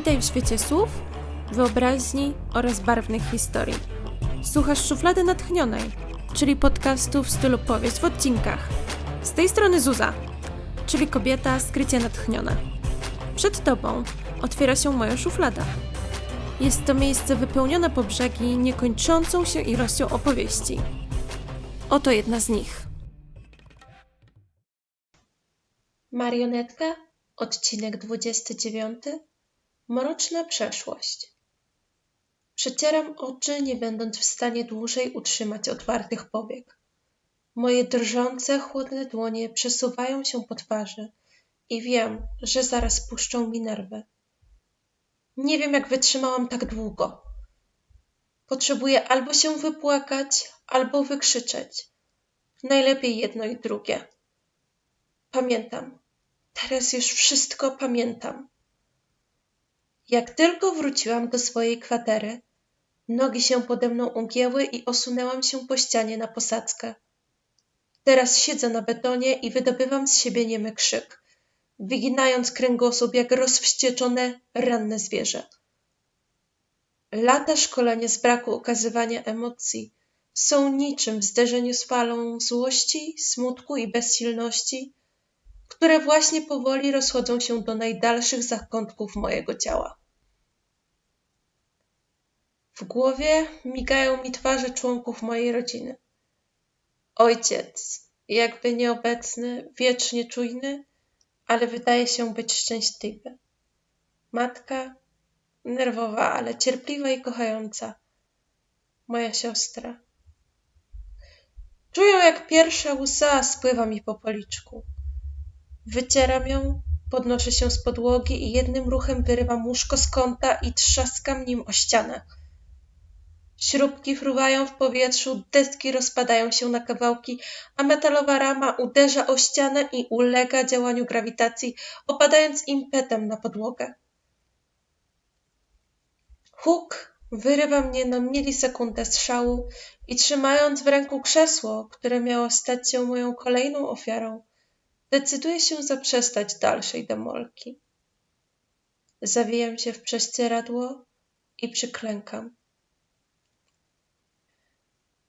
Witaj w świecie słów, wyobraźni oraz barwnych historii. Słuchasz Szuflady Natchnionej, czyli podcastu w stylu powieść w odcinkach. Z tej strony Zuza, czyli kobieta skrycie natchniona. Przed tobą otwiera się moja szuflada. Jest to miejsce wypełnione po brzegi niekończącą się ilością opowieści. Oto jedna z nich. Marionetka, odcinek 29. Mroczna przeszłość. Przecieram oczy, nie będąc w stanie dłużej utrzymać otwartych powiek. Moje drżące, chłodne dłonie przesuwają się po twarzy i wiem, że zaraz puszczą mi nerwy. Nie wiem, jak wytrzymałam tak długo. Potrzebuję albo się wypłakać, albo wykrzyczeć. Najlepiej jedno i drugie. Pamiętam. Teraz już wszystko pamiętam. Jak tylko wróciłam do swojej kwatery, nogi się pode mną ugięły i osunęłam się po ścianie na posadzkę. Teraz siedzę na betonie i wydobywam z siebie niemy krzyk, wyginając kręgosłup jak rozwścieczone, ranne zwierzę. Lata szkolenia z braku okazywania emocji są niczym w zderzeniu z falą złości, smutku i bezsilności, które właśnie powoli rozchodzą się do najdalszych zakątków mojego ciała. W głowie migają mi twarze członków mojej rodziny. Ojciec, jakby nieobecny, wiecznie czujny, ale wydaje się być szczęśliwy. Matka, nerwowa, ale cierpliwa i kochająca. Moja siostra. Czuję, jak pierwsza łza spływa mi po policzku. Wycieram ją, podnoszę się z podłogi i jednym ruchem wyrywam łóżko z kąta i trzaskam nim o ścianę. Śrubki fruwają w powietrzu, deski rozpadają się na kawałki, a metalowa rama uderza o ścianę i ulega działaniu grawitacji, opadając impetem na podłogę. Huk wyrywa mnie na milisekundę z szału i trzymając w ręku krzesło, które miało stać się moją kolejną ofiarą, decyduję się zaprzestać dalszej demolki. Zawijam się w prześcieradło i przyklękam.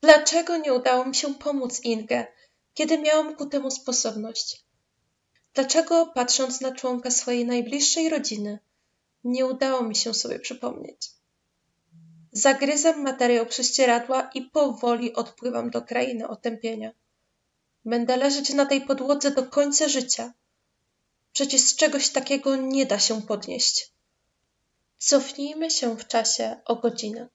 Dlaczego nie udało mi się pomóc Inge, kiedy miałam ku temu sposobność? Dlaczego, patrząc na członka swojej najbliższej rodziny, nie udało mi się sobie przypomnieć? Zagryzam materiał prześcieradła i powoli odpływam do krainy otępienia. Będę leżeć na tej podłodze do końca życia. Przecież z czegoś takiego nie da się podnieść. Cofnijmy się w czasie o godzinę.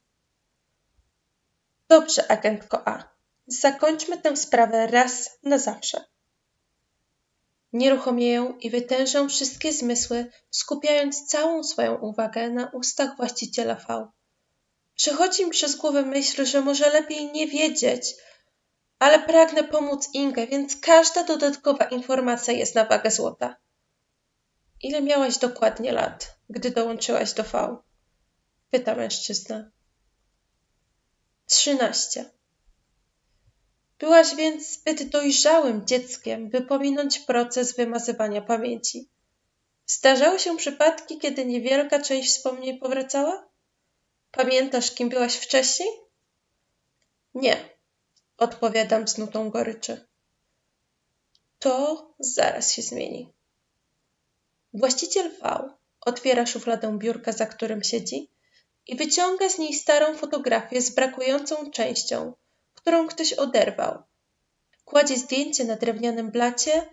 Dobrze, agentko A. Zakończmy tę sprawę raz na zawsze. Nieruchomieję i wytężę wszystkie zmysły, skupiając całą swoją uwagę na ustach właściciela V. Przechodzi mi przez głowę myśl, że może lepiej nie wiedzieć, ale pragnę pomóc Inge, więc każda dodatkowa informacja jest na wagę złota. Ile miałaś dokładnie lat, gdy dołączyłaś do V? Pyta mężczyzna. Trzynaście. Byłaś więc zbyt dojrzałym dzieckiem, by pominąć proces wymazywania pamięci. Zdarzały się przypadki, kiedy niewielka część wspomnień powracała? Pamiętasz, kim byłaś wcześniej? Nie, odpowiadam z nutą goryczy. To zaraz się zmieni. Właściciel V otwiera szufladę biurka, za którym siedzi i wyciąga z niej starą fotografię z brakującą częścią, którą ktoś oderwał. Kładzie zdjęcie na drewnianym blacie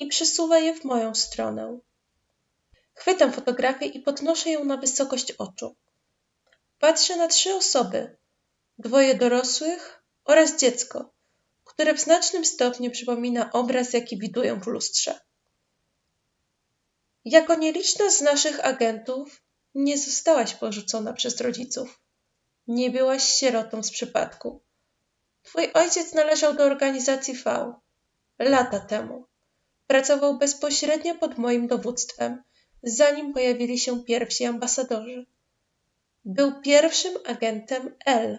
i przesuwa je w moją stronę. Chwytam fotografię i podnoszę ją na wysokość oczu. Patrzę na trzy osoby: dwoje dorosłych oraz dziecko, które w znacznym stopniu przypomina obraz, jaki widuję w lustrze. Jako nieliczna z naszych agentów, nie zostałaś porzucona przez rodziców. Nie byłaś sierotą z przypadku. Twój ojciec należał do organizacji V. Lata temu. Pracował bezpośrednio pod moim dowództwem, zanim pojawili się pierwsi ambasadorzy. Był pierwszym agentem L.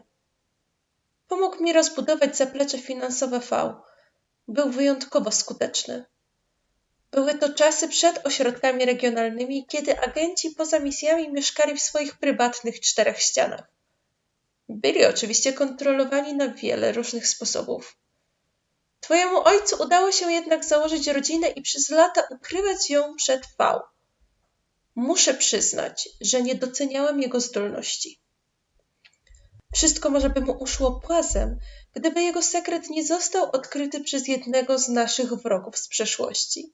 Pomógł mi rozbudować zaplecze finansowe V. Był wyjątkowo skuteczny. Były to czasy przed ośrodkami regionalnymi, kiedy agenci poza misjami mieszkali w swoich prywatnych czterech ścianach. Byli oczywiście kontrolowani na wiele różnych sposobów. Twojemu ojcu udało się jednak założyć rodzinę i przez lata ukrywać ją przed V. Muszę przyznać, że nie doceniałem jego zdolności. Wszystko może by mu uszło płazem, gdyby jego sekret nie został odkryty przez jednego z naszych wrogów z przeszłości.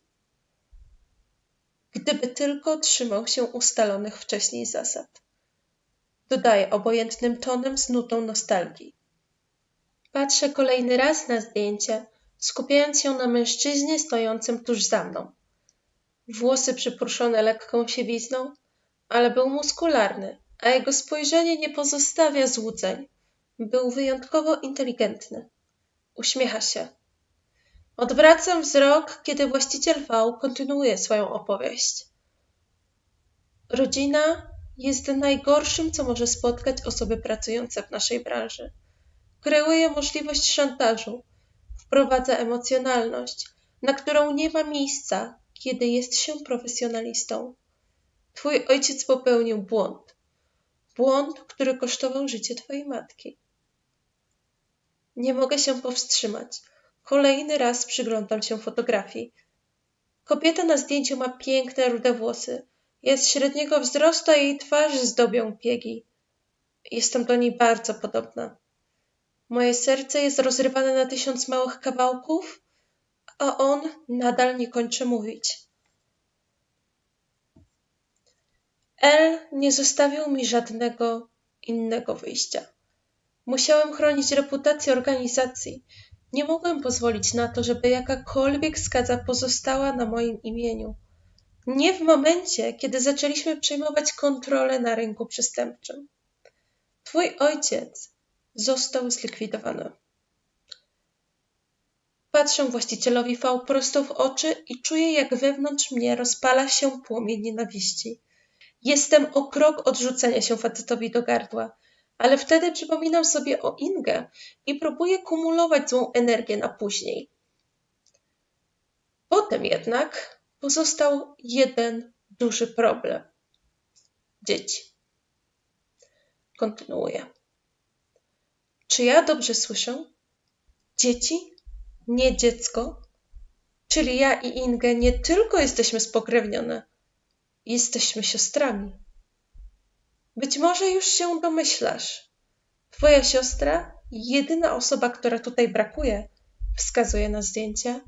Gdyby tylko trzymał się ustalonych wcześniej zasad. Dodaję obojętnym tonem z nutą nostalgii. Patrzę kolejny raz na zdjęcie, skupiając się na mężczyźnie stojącym tuż za mną. Włosy przypruszone lekką siwizną, ale był muskularny, a jego spojrzenie nie pozostawia złudzeń. Był wyjątkowo inteligentny. Uśmiecha się. Odwracam wzrok, kiedy właściciel V kontynuuje swoją opowieść. Rodzina jest najgorszym, co może spotkać osoby pracujące w naszej branży. Kreuje możliwość szantażu, wprowadza emocjonalność, na którą nie ma miejsca, kiedy jest się profesjonalistą. Twój ojciec popełnił błąd. Błąd, który kosztował życie twojej matki. Nie mogę się powstrzymać. Kolejny raz przyglądam się fotografii. Kobieta na zdjęciu ma piękne rude włosy. Jest średniego wzrostu, a jej twarz zdobią piegi. Jestem do niej bardzo podobna. Moje serce jest rozrywane na tysiąc małych kawałków, a on nadal nie kończy mówić. El nie zostawił mi żadnego innego wyjścia. Musiałem chronić reputację organizacji. Nie mogłem pozwolić na to, żeby jakakolwiek skaza pozostała na moim imieniu. Nie w momencie, kiedy zaczęliśmy przejmować kontrolę na rynku przestępczym. Twój ojciec został zlikwidowany. Patrzę właścicielowi V prosto w oczy i czuję, jak wewnątrz mnie rozpala się płomień nienawiści. Jestem o krok od rzucenia się facetowi do gardła, ale wtedy przypominam sobie o Ingę i próbuję kumulować złą energię na później. Potem jednak pozostał jeden duży problem. Dzieci. Kontynuuję. Czy ja dobrze słyszę? Dzieci? Nie dziecko? Czyli ja i Inge nie tylko jesteśmy spokrewnione, jesteśmy siostrami. Być może już się domyślasz. Twoja siostra, jedyna osoba, która tutaj brakuje, wskazuje na zdjęcie,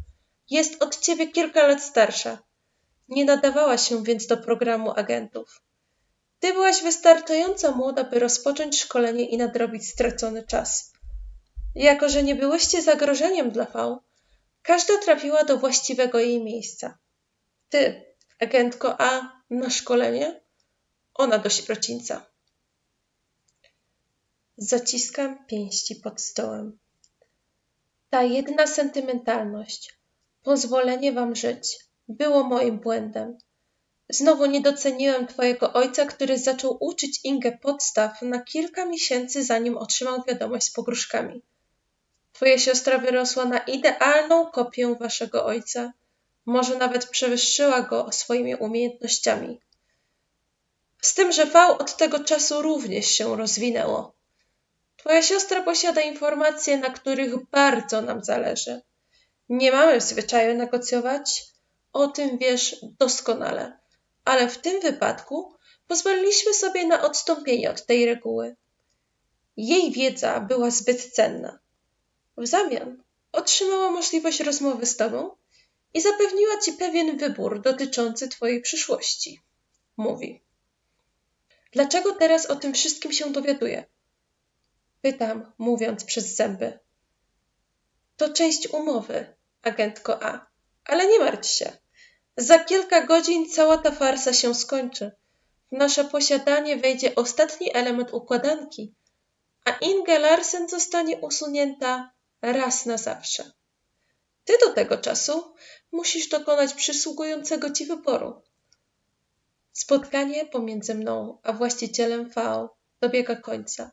jest od ciebie kilka lat starsza. Nie nadawała się więc do programu agentów. Ty byłaś wystarczająco młoda, by rozpocząć szkolenie i nadrobić stracony czas. Jako, że nie byłyście zagrożeniem dla V, każda trafiła do właściwego jej miejsca. Ty, agentko A, na szkolenie, ona do sierocińca. Zaciskam pięści pod stołem. Ta jedna sentymentalność, pozwolenie wam żyć, było moim błędem. Znowu nie doceniłem twojego ojca, który zaczął uczyć Ingę podstaw na kilka miesięcy, zanim otrzymał wiadomość z pogróżkami. Twoja siostra wyrosła na idealną kopię waszego ojca. Może nawet przewyższyła go swoimi umiejętnościami. Z tym, że V od tego czasu również się rozwinęło. Twoja siostra posiada informacje, na których bardzo nam zależy. Nie mamy w zwyczaju negocjować, o tym wiesz doskonale, ale w tym wypadku pozwoliliśmy sobie na odstąpienie od tej reguły. Jej wiedza była zbyt cenna. W zamian otrzymała możliwość rozmowy z tobą i zapewniła ci pewien wybór dotyczący twojej przyszłości. Mówi. Dlaczego teraz o tym wszystkim się dowiaduję? Pytam, mówiąc przez zęby. To część umowy, agentko A, ale nie martw się. Za kilka godzin cała ta farsa się skończy. W nasze posiadanie wejdzie ostatni element układanki, a Inge Larsen zostanie usunięta raz na zawsze. Ty do tego czasu musisz dokonać przysługującego ci wyboru. Spotkanie pomiędzy mną a właścicielem V dobiega końca.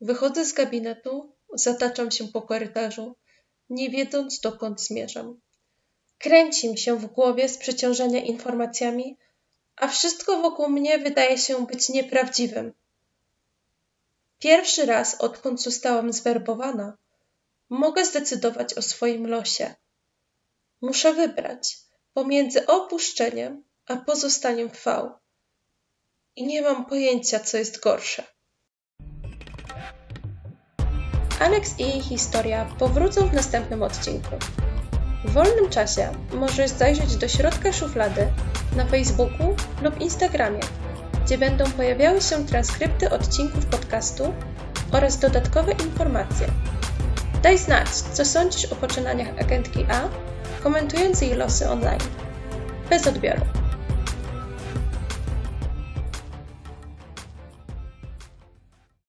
Wychodzę z gabinetu, zataczam się po korytarzu, nie wiedząc dokąd zmierzam. Kręci mi się w głowie z przeciążenia informacjami, a wszystko wokół mnie wydaje się być nieprawdziwym. Pierwszy raz, odkąd zostałam zwerbowana, mogę zdecydować o swoim losie. Muszę wybrać pomiędzy opuszczeniem a pozostaniem V. I nie mam pojęcia, co jest gorsze. Alex i jej historia powrócą w następnym odcinku. W wolnym czasie możesz zajrzeć do środka szuflady na Facebooku lub Instagramie, gdzie będą pojawiały się transkrypty odcinków podcastu oraz dodatkowe informacje. Daj znać, co sądzisz o poczynaniach agentki A, komentując jej losy online. Bez odbioru.